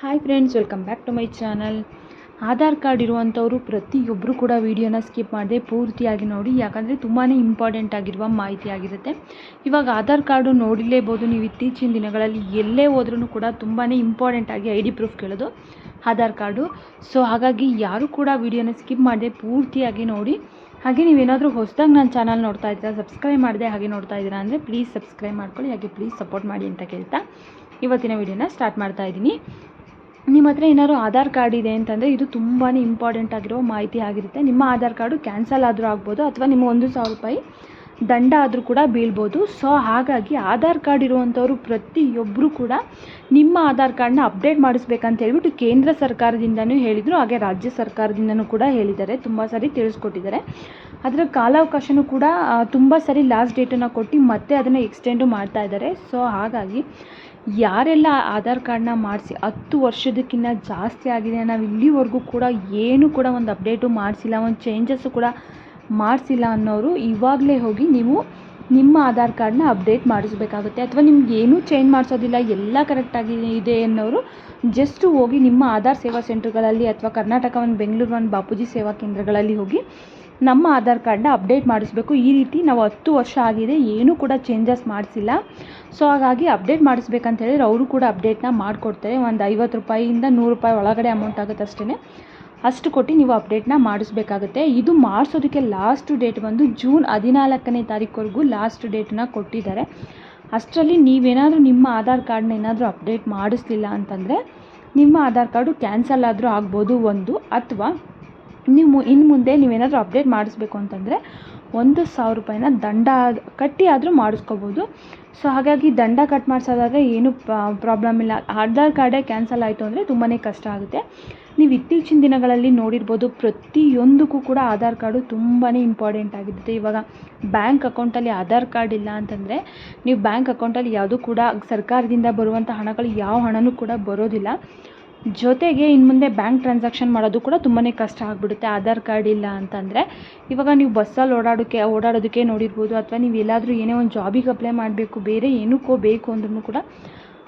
Hi friends welcome back to my channel Aadhaar card ಇರುವಂಥವರು ಪ್ರತಿಯೊಬ್ಬರು ಕೂಡ ವೀಡಿಯೋನ ಸ್ಕಿಪ್ ಮಾಡದೆ ಪೂರ್ತಿಯಾಗಿ ನೋಡಿ, ಯಾಕಂದರೆ ತುಂಬಾ ಇಂಪಾರ್ಟೆಂಟ್ ಆಗಿರುವ ಮಾಹಿತಿ ಆಗಿರುತ್ತೆ. ಇವಾಗ ಆಧಾರ್ ಕಾರ್ಡು ನೋಡಿಲೇಬೋದು ನೀವು ಇತ್ತೀಚಿನ ದಿನಗಳಲ್ಲಿ ಎಲ್ಲೇ ಹೋದ್ರೂ ಕೂಡ ತುಂಬಾ ಇಂಪಾರ್ಟೆಂಟ್ ಆಗಿ ಐ ಡಿ ಪ್ರೂಫ್ ಕೇಳೋದು ಆಧಾರ್ ಕಾರ್ಡು ಸೊ ಹಾಗಾಗಿ ಯಾರು ಕೂಡ ವೀಡಿಯೋನ ಸ್ಕಿಪ್ ಮಾಡದೆ ಪೂರ್ತಿಯಾಗಿ ನೋಡಿ, ಹಾಗೆ ನೀವೇನಾದರೂ ಹೊಸದಾಗಿ ನನ್ನ ಚಾನಲ್ ನೋಡ್ತಾ ಇದ್ದೀರಾ ಸಬ್ಸ್ಕ್ರೈಬ್ ಮಾಡಿದೆ ಹಾಗೆ ನೋಡ್ತಾ ಇದ್ದೀರಾ ಅಂದರೆ ಪ್ಲೀಸ್ ಸಬ್ಸ್ಕ್ರೈಬ್ ಮಾಡ್ಕೊಳ್ಳಿ, ಹಾಗೆ ಪ್ಲೀಸ್ ಸಪೋರ್ಟ್ ಮಾಡಿ ಅಂತ ಕೇಳ್ತಾ ಇವತ್ತಿನ ವೀಡಿಯೋನ ಸ್ಟಾರ್ಟ್ ಮಾಡ್ತಾ ಇದ್ದೀನಿ. ನಿಮ್ಮ ಹತ್ರ ಏನಾದ್ರು ಆಧಾರ್ ಕಾರ್ಡ್ ಇದೆ ಅಂತಂದರೆ ಇದು ತುಂಬಾ ಇಂಪಾರ್ಟೆಂಟ್ ಆಗಿರೋ ಮಾಹಿತಿ ಆಗಿರುತ್ತೆ. ನಿಮ್ಮ ಆಧಾರ್ ಕಾರ್ಡು ಕ್ಯಾನ್ಸಲ್ ಆದರೂ ಆಗ್ಬೋದು ಅಥವಾ ನಿಮ್ಮ ಒಂದು ಸಾವಿರ ರೂಪಾಯಿ ದಂಡ ಆದರೂ ಕೂಡ ಬೀಳ್ಬೋದು. ಸೊ ಹಾಗಾಗಿ ಆಧಾರ್ ಕಾರ್ಡ್ ಇರುವಂಥವ್ರು ಪ್ರತಿಯೊಬ್ಬರು ಕೂಡ ನಿಮ್ಮ ಆಧಾರ್ ಕಾರ್ಡ್ನ ಅಪ್ಡೇಟ್ ಮಾಡಿಸ್ಬೇಕಂತ ಹೇಳ್ಬಿಟ್ಟು ಕೇಂದ್ರ ಸರ್ಕಾರದಿಂದನೂ ಹೇಳಿದರು, ಹಾಗೆ ರಾಜ್ಯ ಸರ್ಕಾರದಿಂದನೂ ಕೂಡ ಹೇಳಿದ್ದಾರೆ. ತುಂಬ ಸರಿ ತಿಳಿಸ್ಕೊಟ್ಟಿದ್ದಾರೆ. ಅದರ ಕಾಲಾವಕಾಶನೂ ಕೂಡ ತುಂಬ ಸರಿ ಲಾಸ್ಟ್ ಡೇಟನ್ನು ಕೊಟ್ಟು ಮತ್ತೆ ಅದನ್ನು ಎಕ್ಸ್ಟೆಂಡು ಮಾಡ್ತಾ ಇದ್ದಾರೆ. ಸೊ ಹಾಗಾಗಿ ಯಾರೆಲ್ಲ ಆಧಾರ್ ಕಾರ್ಡ್ನ ಮಾಡಿಸಿ ಹತ್ತು ವರ್ಷದಕ್ಕಿಂತ ಜಾಸ್ತಿ ಆಗಿದೆ ನಾವು ಇಲ್ಲಿವರೆಗೂ ಕೂಡ ಏನು ಕೂಡ ಒಂದು ಅಪ್ಡೇಟು ಮಾಡಿಸಿಲ್ಲ, ಒಂದು ಚೇಂಜಸ್ಸು ಕೂಡ ಮಾಡಿಸಿಲ್ಲ ಅನ್ನೋರು ಇವಾಗಲೇ ಹೋಗಿ ನೀವು ನಿಮ್ಮ ಆಧಾರ್ ಕಾರ್ಡ್ನ ಅಪ್ಡೇಟ್ ಮಾಡಿಸ್ಬೇಕಾಗುತ್ತೆ. ಅಥವಾ ನಿಮ್ಗೆ ಏನೂ ಚೇಂಜ್ ಮಾಡಿಸೋದಿಲ್ಲ, ಎಲ್ಲ ಕರೆಕ್ಟಾಗಿ ಇದೆ ಅನ್ನೋರು ಜಸ್ಟು ಹೋಗಿ ನಿಮ್ಮ ಆಧಾರ್ ಸೇವಾ ಸೆಂಟ್ರ್ಗಳಲ್ಲಿ ಅಥವಾ ಕರ್ನಾಟಕ ಒಂದು, ಬೆಂಗಳೂರು ಒಂದು, ಬಾಪೂಜಿ ಸೇವಾ ಕೇಂದ್ರಗಳಲ್ಲಿ ಹೋಗಿ ನಮ್ಮ ಆಧಾರ್ ಕಾರ್ಡ್ನ ಅಪ್ಡೇಟ್ ಮಾಡಿಸ್ಬೇಕು. ಈ ರೀತಿ ನಾವು ಹತ್ತು ವರ್ಷ ಆಗಿದೆ, ಏನೂ ಕೂಡ ಚೇಂಜಸ್ ಮಾಡಿಸಿಲ್ಲ. ಸೊ ಹಾಗಾಗಿ ಅಪ್ಡೇಟ್ ಮಾಡಿಸ್ಬೇಕಂತ ಹೇಳಿದ್ರೆ ಅವರು ಕೂಡ ಅಪ್ಡೇಟ್ನ ಮಾಡಿಕೊಡ್ತಾರೆ. ಒಂದು ಐವತ್ತು ರೂಪಾಯಿಯಿಂದ ನೂರು ರೂಪಾಯಿ ಒಳಗಡೆ ಅಮೌಂಟ್ ಆಗುತ್ತೆ ಅಷ್ಟೇ ಅಷ್ಟು ಕೊಟ್ಟು ನೀವು ಅಪ್ಡೇಟ್ನ ಮಾಡಿಸ್ಬೇಕಾಗುತ್ತೆ. ಇದು ಮಾಡಿಸೋದಕ್ಕೆ ಲಾಸ್ಟ್ ಡೇಟ್ ಬಂದು ಜೂನ್ ಹದಿನಾಲ್ಕನೇ ತಾರೀಕುವರೆಗೂ ಲಾಸ್ಟ್ ಡೇಟನ್ನ ಕೊಟ್ಟಿದ್ದಾರೆ. ಅಷ್ಟರಲ್ಲಿ ನೀವೇನಾದರೂ ನಿಮ್ಮ ಆಧಾರ್ ಕಾರ್ಡ್ನ ಏನಾದರೂ ಅಪ್ಡೇಟ್ ಮಾಡಿಸ್ಲಿಲ್ಲ ಅಂತಂದರೆ ನಿಮ್ಮ ಆಧಾರ್ ಕಾರ್ಡು ಕ್ಯಾನ್ಸಲ್ ಆದರೂ ಆಗ್ಬೋದು ಒಂದು, ಅಥವಾ ನೀವು ಇನ್ನು ಮುಂದೆ ನೀವೇನಾದರೂ ಅಪ್ಡೇಟ್ ಮಾಡಿಸ್ಬೇಕು ಅಂತಂದರೆ ಒಂದು ಸಾವಿರ ರೂಪಾಯಿನ ದಂಡ ಕಟ್ಟಿ ಆದರೂ ಮಾಡಿಸ್ಕೋಬೋದು. ಸೊ ಹಾಗಾಗಿ ದಂಡ ಕಟ್ ಮಾಡಿಸೋದಾದರೆ ಏನೂ ಪ್ರಾಬ್ಲಮ್ ಇಲ್ಲ. ಆಧಾರ್ ಕಾರ್ಡೇ ಕ್ಯಾನ್ಸಲ್ ಆಯಿತು ಅಂದರೆ ತುಂಬಾ ಕಷ್ಟ ಆಗುತ್ತೆ. ನೀವು ಇತ್ತೀಚಿನ ದಿನಗಳಲ್ಲಿ ನೋಡಿರ್ಬೋದು ಪ್ರತಿಯೊಂದಕ್ಕೂ ಕೂಡ ಆಧಾರ್ ಕಾರ್ಡು ತುಂಬಾ ಇಂಪಾರ್ಟೆಂಟ್ ಆಗಿರುತ್ತೆ ಇವಾಗ ಬ್ಯಾಂಕ್ ಅಕೌಂಟಲ್ಲಿ ಆಧಾರ್ ಕಾರ್ಡ್ ಇಲ್ಲ ಅಂತಂದರೆ ನೀವು ಬ್ಯಾಂಕ್ ಅಕೌಂಟಲ್ಲಿ ಯಾವುದೂ ಕೂಡ ಸರ್ಕಾರದಿಂದ ಬರುವಂಥ ಹಣಗಳು, ಯಾವ ಹಣನೂ ಕೂಡ ಬರೋದಿಲ್ಲ. ಜೊತೆಗೆ ಇನ್ನು ಮುಂದೆ ಬ್ಯಾಂಕ್ ಟ್ರಾನ್ಸಾಕ್ಷನ್ ಮಾಡೋದು ಕೂಡ ತುಂಬಾ ಕಷ್ಟ ಆಗಿಬಿಡುತ್ತೆ, ಆಧಾರ್ ಕಾರ್ಡ್ ಇಲ್ಲ ಅಂತಂದರೆ. ಇವಾಗ ನೀವು ಬಸ್ಸಲ್ಲಿ ಓಡಾಡೋಕ್ಕೆ ಓಡಾಡೋದಕ್ಕೆ ನೋಡಿರ್ಬೋದು, ಅಥವಾ ನೀವು ಎಲ್ಲಾದರೂ ಏನೇ ಒಂದು ಜಾಬಿಗೆ ಅಪ್ಲೈ ಮಾಡಬೇಕು, ಬೇರೆ ಏನಕ್ಕೋ ಬೇಕು ಅಂದ್ರೂ ಕೂಡ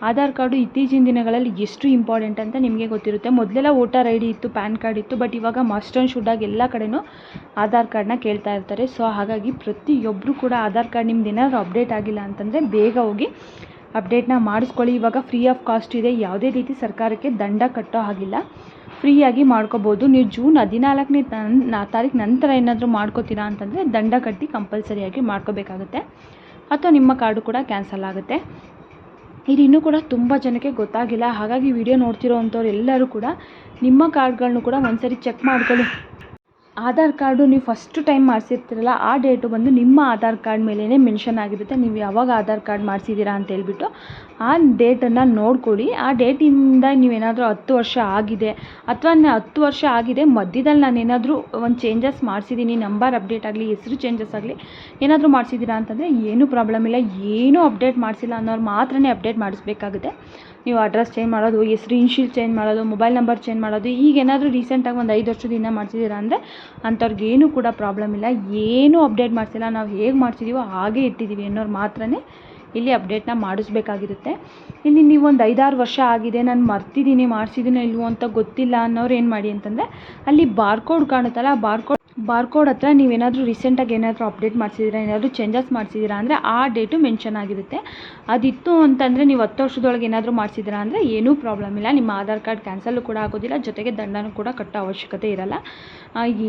ಆಧಾರ್ ಕಾರ್ಡು ಇತ್ತೀಚಿನ ದಿನಗಳಲ್ಲಿ ಎಷ್ಟು ಇಂಪಾರ್ಟೆಂಟ್ ಅಂತ ನಿಮಗೆ ಗೊತ್ತಿರುತ್ತೆ. ಮೊದಲೆಲ್ಲ ವೋಟರ್ ಐ ಡಿ ಇತ್ತು, ಪ್ಯಾನ್ ಕಾರ್ಡ್ ಇತ್ತು ಬಟ್ ಇವಾಗ ಮಸ್ಟ್ ಆ್ಯಂಡ್ ಆಗಿ ಎಲ್ಲ ಕಡೆಯೂ ಆಧಾರ್ ಕಾರ್ಡ್ನ ಕೇಳ್ತಾ ಇರ್ತಾರೆ. ಸೊ ಹಾಗಾಗಿ ಪ್ರತಿಯೊಬ್ಬರು ಕೂಡ ಆಧಾರ್ ಕಾರ್ಡ್ ನಿಮ್ದು ಏನಾದರೂ ಅಪ್ಡೇಟ್ ಆಗಿಲ್ಲ ಅಂತಂದರೆ ಬೇಗ ಹೋಗಿ ಅಪ್ಡೇಟ್ನ ಮಾಡಿಸ್ಕೊಳ್ಳಿ. ಇವಾಗ ಫ್ರೀ ಆಫ್ ಕಾಸ್ಟ್ ಇದೆ. ಯಾವುದೇ ರೀತಿ ಸರ್ಕಾರಕ್ಕೆ ದಂಡ ಕಟ್ಟೋ ಹಾಗಿಲ್ಲ. ಫ್ರೀಯಾಗಿ ಮಾಡ್ಕೋಬೋದು. ನೀವು ಜೂನ್ ಹದಿನಾಲ್ಕನೇ ತಾರೀಕು ನಂತರ ಏನಾದರೂ ಮಾಡ್ಕೋತೀರಾ ಅಂತಂದರೆ ದಂಡ ಕಟ್ಟಿ ಕಂಪಲ್ಸರಿಯಾಗಿ ಮಾಡ್ಕೋಬೇಕಾಗುತ್ತೆ. ಅಥವಾ ನಿಮ್ಮ ಕಾರ್ಡು ಕೂಡ ಕ್ಯಾನ್ಸಲ್ ಆಗುತ್ತೆ. ಇದು ಇನ್ನೂ ಕೂಡ ತುಂಬ ಜನಕ್ಕೆ ಗೊತ್ತಾಗಿಲ್ಲ. ಹಾಗಾಗಿ ವಿಡಿಯೋ ನೋಡ್ತಿರೋ ಅಂಥವ್ರು ಎಲ್ಲರೂ ಕೂಡ ನಿಮ್ಮ ಕಾರ್ಡ್ಗಳನ್ನೂ ಕೂಡ ಒಂದ್ಸರಿ ಚೆಕ್ ಮಾಡ್ಕೊಳ್ಳಿ. ಆಧಾರ್ ಕಾರ್ಡು ನೀವು ಫಸ್ಟ್ ಟೈಮ್ ಮಾಡಿಸಿರ್ತೀರಲ್ಲ, ಆ ಡೇಟು ಬಂದು ನಿಮ್ಮ ಆಧಾರ್ ಕಾರ್ಡ್ ಮೇಲೇ ಮೆನ್ಷನ್ ಆಗಿರುತ್ತೆ. ನೀವು ಯಾವಾಗ ಆಧಾರ್ ಕಾರ್ಡ್ ಮಾಡಿಸಿದ್ದೀರಾ ಅಂತ ಹೇಳ್ಬಿಟ್ಟು ಆ ಡೇಟನ್ನು ನೋಡ್ಕೊಳ್ಳಿ. ಆ ಡೇಟಿಂದ ನೀವೇನಾದರೂ ಹತ್ತು ವರ್ಷ ಆಗಿದೆ, ಅಥವಾ ಹತ್ತು ವರ್ಷ ಆಗಿದೆ, ಮಧ್ಯದಲ್ಲಿ ನಾನು ಏನಾದರೂ ಒಂದು ಚೇಂಜಸ್ ಮಾಡಿಸಿದ್ದೀನಿ ನಂಬರ್ ಅಪ್ಡೇಟ್ ಆಗಲಿ, ಹೆಸರು ಚೇಂಜಸ್ ಆಗಲಿ, ಏನಾದರೂ ಮಾಡಿಸಿದ್ದೀರಾ ಅಂತಂದರೆ ಏನೂ ಪ್ರಾಬ್ಲಮ್ ಇಲ್ಲ. ಏನೂ ಅಪ್ಡೇಟ್ ಮಾಡಿಸಿಲ್ಲ ಅನ್ನೋರು ಮಾತ್ರನೇ ಅಪ್ಡೇಟ್ ಮಾಡಿಸ್ಬೇಕಾಗುತ್ತೆ. ನೀವು ಅಡ್ರೆಸ್ ಚೇಂಜ್ ಮಾಡೋದು, ಹೆಸ್ರು ಇನ್ಶಿಲ್ ಚೇಂಜ್ ಮಾಡೋದು ಮೊಬೈಲ್ ನಂಬರ್ ಚೇಂಜ್ ಮಾಡೋದು, ಈಗ ಏನಾದರೂ ರೀಸೆಂಟಾಗಿ ಒಂದು ಐದು ವರ್ಷದಿಂದ ಮಾಡಿಸಿದ್ದೀರಾ ಅಂದರೆ ಅಂಥವ್ರಿಗೆ ಏನೂ ಕೂಡ ಪ್ರಾಬ್ಲಮ್ ಇಲ್ಲ. ಏನೂ ಅಪ್ಡೇಟ್ ಮಾಡಿಸಿಲ್ಲ. ನಾವು ಹೇಗೆ ಮಾಡ್ಸಿದ್ದೀವೋ ಹಾಗೆ ಇಟ್ಟಿದ್ದೀವಿ ಅನ್ನೋರು ಮಾತ್ರನೇ ಇಲ್ಲಿ ಅಪ್ಡೇಟ್ನ ಮಾಡಿಸ್ಬೇಕಾಗಿರುತ್ತೆ. ಇಲ್ಲಿ ನೀವು ಒಂದು ಐದಾರು ವರ್ಷ ಆಗಿದೆ. ನಾನು ಮರ್ತಿದ್ದೀನಿ ಮಾಡಿಸಿದ್ದೀನೋ ಇಲ್ವೋ ಅಂತ ಗೊತ್ತಿಲ್ಲ ಅನ್ನೋರು ಏನು ಮಾಡಿ ಅಂತಂದರೆ ಅಲ್ಲಿ ಬಾರ್ಕೋಡ್ ಕಾಣುತ್ತಲ್ಲ, ಆ ಬಾರ್ಕೋಡ್ ಬಾರ್ಕೋಡ್ ಹತ್ರ ನೀವೇನಾದರೂ ರೀಸೆಂಟಾಗಿ ಏನಾದರೂ ಅಪ್ಡೇಟ್ ಮಾಡಿಸಿದ್ದೀರಾ, ಏನಾದರೂ ಚೇಂಜಸ್ ಮಾಡಿಸಿದ್ದೀರಾ ಅಂದರೆ ಆ ಡೇಟು ಮೆನ್ಷನ್ ಆಗಿರುತ್ತೆ. ಅದಿತ್ತು ಅಂತಂದರೆ ನೀವು ಹತ್ತು ವರ್ಷದೊಳಗೆ ಏನಾದರೂ ಮಾಡಿಸಿದ್ದೀರಾ ಅಂದರೆ ಏನೂ ಪ್ರಾಬ್ಲಮ್ ಇಲ್ಲ. ನಿಮ್ಮ ಆಧಾರ್ ಕಾರ್ಡ್ ಕ್ಯಾನ್ಸಲ್ಲು ಕೂಡ ಆಗೋದಿಲ್ಲ, ಜೊತೆಗೆ ದಂಡನೂ ಕೂಡ ಕಟ್ಟೋ ಅವಶ್ಯಕತೆ ಇರಲ್ಲ.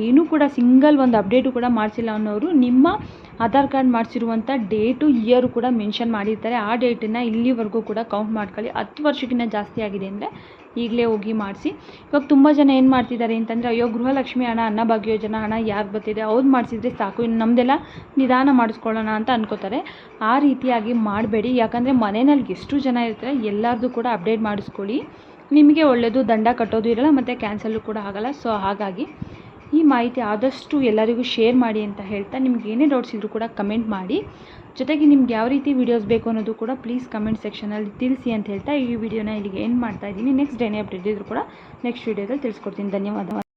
ಏನೂ ಕೂಡ ಸಿಂಗಲ್ ಒಂದು ಅಪ್ಡೇಟು ಕೂಡ ಮಾಡಿಸಿಲ್ಲ ಅನ್ನೋರು ನಿಮ್ಮ ಆಧಾರ್ ಕಾರ್ಡ್ ಮಾಡಿಸಿರುವಂಥ ಡೇಟು ಇಯರು ಕೂಡ ಮೆನ್ಷನ್ ಮಾಡಿರ್ತಾರೆ. ಆ ಡೇಟನ್ನು ಇಲ್ಲಿವರೆಗೂ ಕೂಡ ಕೌಂಟ್ ಮಾಡ್ಕೊಳ್ಳಿ. ಹತ್ತು ವರ್ಷಕ್ಕಿಂತ ಜಾಸ್ತಿ ಆಗಿದೆ ಅಂದರೆ ಈಗಲೇ ಹೋಗಿ ಮಾಡಿಸಿ. ಇವಾಗ ತುಂಬ ಜನ ಏನು ಮಾಡ್ತಿದ್ದಾರೆ ಅಂತಂದರೆ, ಅಯ್ಯೋ, ಗೃಹಲಕ್ಷ್ಮಿ ಹಣ ಅನ್ನಭಾಗ್ಯ ಯೋಜನಾ ಹಣ ಯಾರು ಬರ್ತಿದೆ, ಅವ್ರು ಮಾಡಿಸಿದ್ರೆ ಸಾಕು. ಇನ್ನು ನಮ್ಮದೆಲ್ಲ ನಿಧಾನ ಮಾಡಿಸ್ಕೊಳ್ಳೋಣ ಅಂತ ಅನ್ಕೋತಾರೆ. ಆ ರೀತಿಯಾಗಿ ಮಾಡಬೇಡಿ. ಯಾಕಂದರೆ ಮನೆಯಲ್ಲಿ ಎಷ್ಟು ಜನ ಇರ್ತಾರೆ ಎಲ್ಲರದ್ದು ಕೂಡ ಅಪ್ಡೇಟ್ ಮಾಡಿಸ್ಕೊಳ್ಳಿ. ನಿಮಗೆ ಒಳ್ಳೆಯದು ದಂಡ ಕಟ್ಟೋದು ಇರಲ್ಲ, ಮತ್ತು ಕ್ಯಾನ್ಸಲ್ಲು ಕೂಡ ಆಗಲ್ಲ. ಸೊ ಹಾಗಾಗಿ ಈ ಮಾಹಿತಿ ಆದಷ್ಟು ಎಲ್ಲರಿಗೂ ಶೇರ್ ಮಾಡಿ ಅಂತ ಹೇಳ್ತಾ, ನಿಮ್ಗೆ ಏನೇ ಡೌಟ್ಸ್ ಇದ್ದರೂ ಕೂಡ ಕಮೆಂಟ್ ಮಾಡಿ. ಜೊತೆಗೆ ನಿಮ್ಗೆ ಯಾವ ರೀತಿ ವೀಡಿಯೋಸ್ ಬೇಕು ಅನ್ನೋದು ಕೂಡ ಪ್ಲೀಸ್ ಕಮೆಂಟ್ ಸೆಕ್ಷನಲ್ಲಿ ತಿಳಿಸಿ ಅಂತ ಹೇಳ್ತಾ ಈ ವಿಡಿಯೋನ ಇಲ್ಲಿಗೆ ಎಂಡ್ ಮಾಡ್ತಾ ಇದ್ದೀನಿ. ನೆಕ್ಸ್ಟ್ ಡೇನೇ ಅಪ್ಡೇಟ್ ಇದ್ದರೂ ಕೂಡ ನೆಕ್ಸ್ಟ್ ವೀಡಿಯೋದಲ್ಲಿ ತಿಳಿಸ್ಕೊಡ್ತೀನಿ. ಧನ್ಯವಾದ